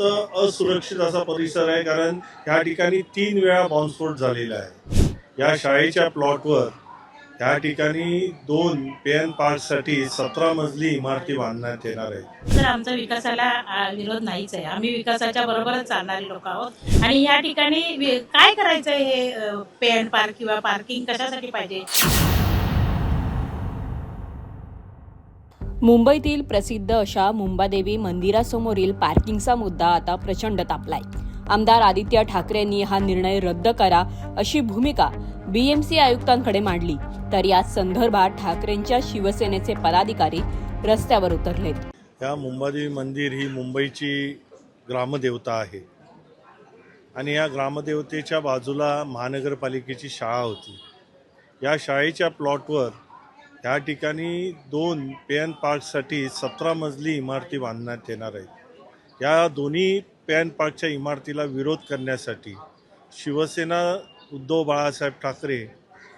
अत्यंत असुरक्षित असा परिसर आहे कारण या ठिकाणी तीन वेळा बॉम्बस्फोट झालेला आहे. या शाळेच्या प्लॉटवर त्या ठिकाणी दोन पेन पार्कसाठी सतरा मजली इमारती बांधण्यात येणार आहे तर आमचा विकासाला विरोध नाहीच आहे. आम्ही विकासाच्या बरोबरच चालणारे लोक आहोत. आणि या ठिकाणी काय करायचं हे पेन पार्क किंवा पार्किंग कशासाठी पाहिजे? मुंबईतील प्रसिद्ध अशा मुंबादेवी मंदिरासमोरील पार्किंगचा मुद्दा आता प्रचंड तापलाय. आमदार आदित्य ठाकरेंनी हा निर्णय रद्द करा अशी भूमिका बीएमसी आयुक्तांकडे मांडली. तर या संदर्भात ठाकरेंच्या शिवसेनेचे पदाधिकारी रस्त्यावर उतरलेत. या मुंबादेवी मंदिर ही मुंबईची ग्रामदेवता आहे. आणि या ग्रामदेवतेच्या बाजूला महानगरपालिकेची शाळा होती. या शाळेच्या प्लॉटवर त्या ठिकाणी दोन पेन पार्कसाठी सतरा मजली इमारती बांधण्यात येणार आहेत. या दोन्ही पेन पार्कच्या इमारतीला विरोध करण्यासाठी शिवसेना उद्धव बाळासाहेब ठाकरे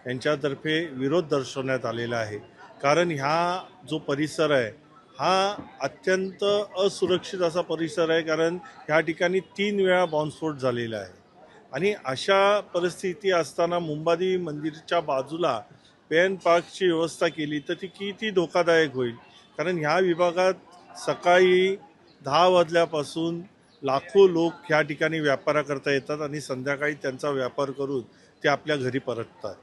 यांच्यातर्फे विरोध दर्शवण्यात आलेला आहे. कारण ह्या जो परिसर आहे हा अत्यंत असुरक्षित असा परिसर आहे कारण ह्या ठिकाणी तीन वेळा बॉम्बस्फोट झालेला आहे. आणि अशा परिस्थिती असताना मुंबादेवी मंदिरच्या बाजूला पेन पार्कची व्यवस्था केली तर ती किती धोकादायक होईल? कारण ह्या विभागात सकाळी दहा वाजल्यापासून लाखो लोक ह्या ठिकाणी व्यापाराकरता येतात आणि संध्याकाळी त्यांचा व्यापार करून ते आपल्या घरी परततात.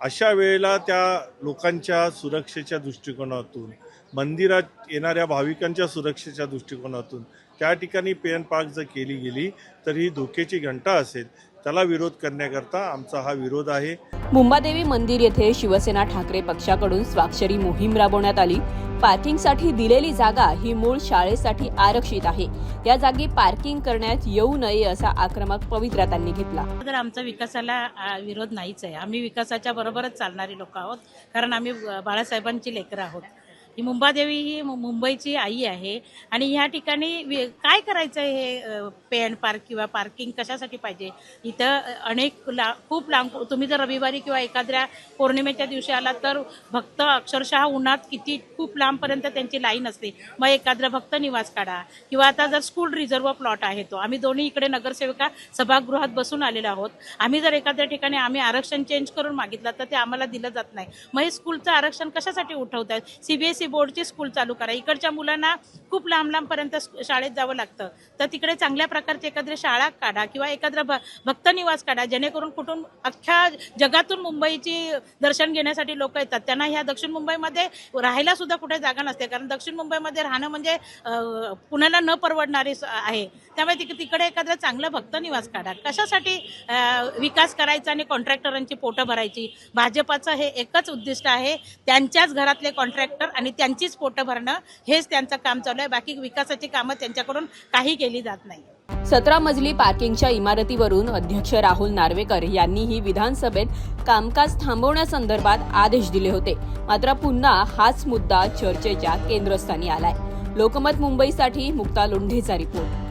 अशा वेळेला त्या लोकांच्या सुरक्षेच्या दृष्टिकोनातून मंदिरात येणाऱ्या भाविकांच्या सुरक्षेच्या दृष्टिकोनातून त्या ठिकाणी पेन पार्क जर केली गेली तर ही धोक्याची घंटा असेल. त्याला विरोध करण्याकरता आमचा हा विरोध आहे. मुंबादेवी मंदिर येथे शिवसेना ठाकरे पक्षाकडून स्वाक्षरी मोहीम राबवण्यात आली. पार्किंगसाठी दिलेली जागा ही मूळ शाळेसाठी आरक्षित आहे. या जागी पार्किंग करण्यात येऊ नये असा आक्रमक पवित्रा त्यांनी घेतला. तर आमचा विकासाला विरोध नाहीच आहे. आम्ही विकासाच्या बरोबरच चालणारे लोक आहोत. कारण आम्ही बाळासाहेबांची लेकरं आहोत. ही मुंबादेवी ही मु- मुंबईची आई आहे. आणि ह्या ठिकाणी काय करायचं आहे हे पे अँड पार्क किंवा पार्किंग कशासाठी पाहिजे? इथं अनेक ला खूप लांब तुम्ही जर रविवारी किंवा एखाद्या पौर्णिमेच्या दिवशी आलात तर भक्त अक्षरशः उन्हात किती खूप लांबपर्यंत त्यांची लाईन असते. मग एखाद्रा भक्त निवास काढा. किंवा आता जर स्कूल रिझर्व प्लॉट आहे तो. आम्ही दोन्ही इकडे नगरसेविका सभागृहात बसून आलेलो आहोत. आम्ही जर एखाद्या ठिकाणी आम्ही आरक्षण चेंज करून मागितलं तर ते आम्हाला दिलं जात नाही. मग हे स्कूलचं आरक्षण कशासाठी उठवत आहेत सीबीएसई बोर्डची स्कूल चालू करा. इकडच्या मुलांना खूप लांब लांबपर्यंत शाळेत जावं लागतं. तर तिकडे चांगल्या प्रकारची एखादी शाळा काढा किंवा एखादा भ भक्त निवास काढा जेणेकरून कुठून अख्ख्या जगातून मुंबईची दर्शन घेण्यासाठी लोक येतात. त्यांना ह्या दक्षिण मुंबईमध्ये राहायला सुद्धा कुठे जागा नसते. कारण दक्षिण मुंबईमध्ये राहणं म्हणजे कुणाला पुण्याला न परवडणारे आहे. त्यामुळे तिक तिकडे एखादं चांगलं भक्त निवास काढा. कशासाठी विकास करायचा आणि कॉन्ट्रॅक्टरांची पोटं भरायची? भाजपाचं हे एकच उद्दिष्ट आहे. त्यांच्याच घरातले कॉन्ट्रॅक्टर आणि आणि त्यांचीच पोटं भरणं हेच त्यांचं काम चालू आहे. बाकी विकासाची कामं त्यांच्याकडून काही केली जात नाही. सतरा मजली पार्किंगच्या इमारतीवरून अध्यक्ष राहुल नार्वेकर यांनीही विधानसभेत कामकाज थांबवण्यासंदर्भात आदेश दिले होते. मात्र पुन्हा हाच मुद्दा चर्चेच्या केंद्रस्थानी आलाय. लोकमत मुंबईसाठी मुक्ता लोंढेचा रिपोर्ट.